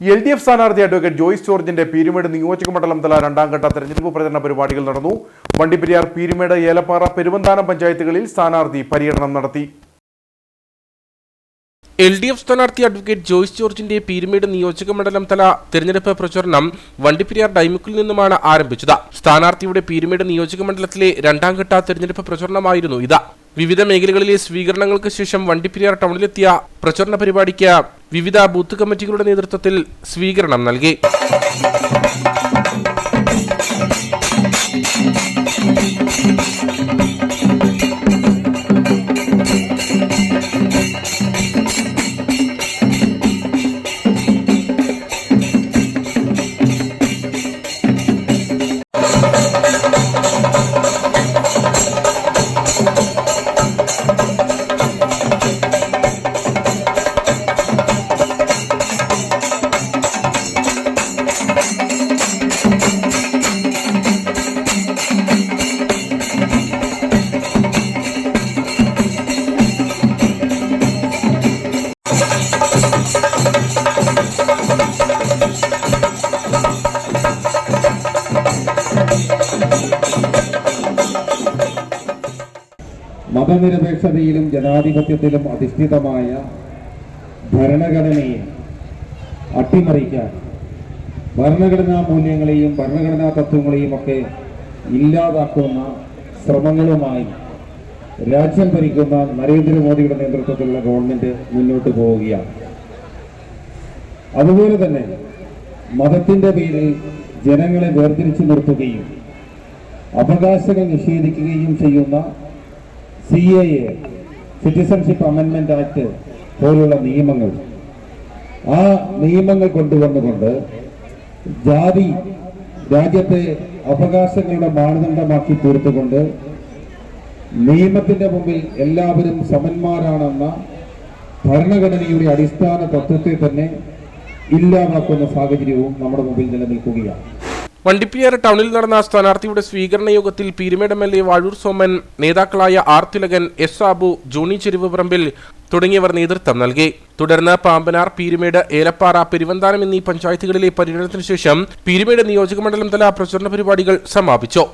L D F സ്ഥാനാർത്ഥി advocate Joice ജോർജിന്റെ പീരുമേട് നിയോജക മണ്ഡലം തല രണ്ടാംഘട്ട തെരഞ്ഞെടുപ്പ് പ്രചരണ പരിപാടികൾ നടന്നു. വണ്ടിപ്പെരിയാർ പീരുമേട് ഏലപ്പാറ പെരുവന്താനം പഞ്ചായത്തുകളിൽ സ്ഥാനാർത്ഥി പര്യടനം നടത്തി. എൽ ഡി എഫ് സ്ഥാനാർത്ഥി അഡ്വക്കേറ്റ് ജോയ്സ് ജോർജിന്റെ പീരുമേട് നിയോജക മണ്ഡലം തല തെരഞ്ഞെടുപ്പ് പ്രചരണം വണ്ടിപ്പെരിയാർ ഡൈമുക്കിൽ നിന്നുമാണ് ആരംഭിച്ചത്. സ്ഥാനാർത്ഥിയുടെ പീരുമേട് നിയോജക മണ്ഡലത്തിലെ രണ്ടാംഘട്ട തെരഞ്ഞെടുപ്പ് പ്രചരണമായിരുന്നു ഇത്. വിവിധ മേഖലകളിലെ സ്വീകരണങ്ങൾക്ക് ശേഷം വണ്ടിപ്പെരിയാർ ടൗണിലെത്തിയ പ്രചരണ പരിപാടിക്ക് വിവിധ ബൂത്ത് കമ്മിറ്റികളുടെ നേതൃത്വത്തിൽ സ്വീകരണം നൽകി. മതനിരപേക്ഷതയിലും ജനാധിപത്യത്തിലും അധിഷ്ഠിതമായ ഭരണഘടനയെ അട്ടിമറിക്കാൻ ഭരണഘടനാ മൂല്യങ്ങളെയും ഭരണഘടനാ തത്വങ്ങളെയും ഒക്കെ ഇല്ലാതാക്കുന്ന ശ്രമങ്ങളുമായി രാജ്യം ഭരിക്കുന്ന നരേന്ദ്രമോദിയുടെ നേതൃത്വത്തിലുള്ള ഗവൺമെന്റ് മുന്നോട്ട് പോവുകയാണ്. അതുപോലെ തന്നെ മതത്തിന്റെ പേരിൽ ജനങ്ങളെ വേർതിരിച്ചു നിർത്തുകയും അവകാശങ്ങൾ നിഷേധിക്കുകയും ചെയ്യുന്ന സി എ എ സിറ്റിസൺഷിപ്പ് അമെൻമെന്റ് ആക്ട് പോലുള്ള നിയമങ്ങൾ. ആ നിയമങ്ങൾ കൊണ്ടുവന്നുകൊണ്ട് ജാതി രാജ്യത്തെ അവകാശങ്ങളുടെ മാനദണ്ഡമാക്കി തീർത്തുകൊണ്ട് നിയമത്തിന്റെ മുമ്പിൽ എല്ലാവരും സമന്മാരാണെന്ന ഭരണഘടനയുടെ അടിസ്ഥാന തത്വത്തെ തന്നെ ഇല്ലാതാക്കുന്ന സാഹചര്യവും നമ്മുടെ മുമ്പിൽ നിലനിൽക്കുകയാണ്. വണ്ടിപ്പിയാർ ടൗണിൽ നടന്ന സ്ഥാനാർത്ഥിയുടെ സ്വീകരണ യോഗത്തിൽ Peerumedu M L A Vazhoor Soman നേതാക്കളായ R Thilakan S Sabu Johny Cheruvuparambil തുടങ്ങിയവർ നേതൃത്വം നൽകി. തുടർന്ന് പാമ്പനാർ പീരുമേട് ഏലപ്പാറ പെരുവന്താനം എന്നീ പഞ്ചായത്തുകളിലെ പര്യടനത്തിനു ശേഷം പീരുമേട് നിയോജകമണ്ഡലം തല പ്രചരണ പരിപാടികൾ സമാപിച്ചു.